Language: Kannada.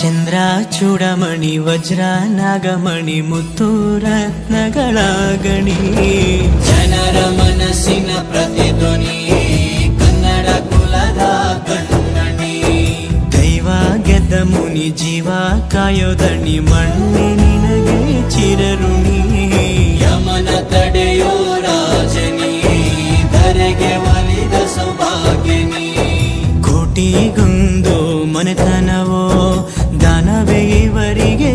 ಚಂದ್ರ ಚೂಡಮಣಿ ವಜ್ರ ನಾಗಮಣಿ ಮುತ್ತು ರತ್ನಗಳ ಗಣಿ ಜನರ ಮನಸ್ಸಿನ ಪ್ರತಿಧ್ವನಿ ಕನ್ನಡ ಕುಲದ ಕಣ್ಣಣಿ. ದೈವ ಗೆದ್ದ ಮುನಿ ಜೀವ ಕಾಯೋದಣಿ ಮಣ್ಣಿ ನಿನಗೆ ಚಿರಋಣಿ. ಯಮನ ತಡೆಯೋ ರಾಜನಿ ಧರೆಗೆ ಒಲಿದ ಸೌಭಾಗ್ಯನಿ. ಕೋಟಿ ಮನೆತನವೋ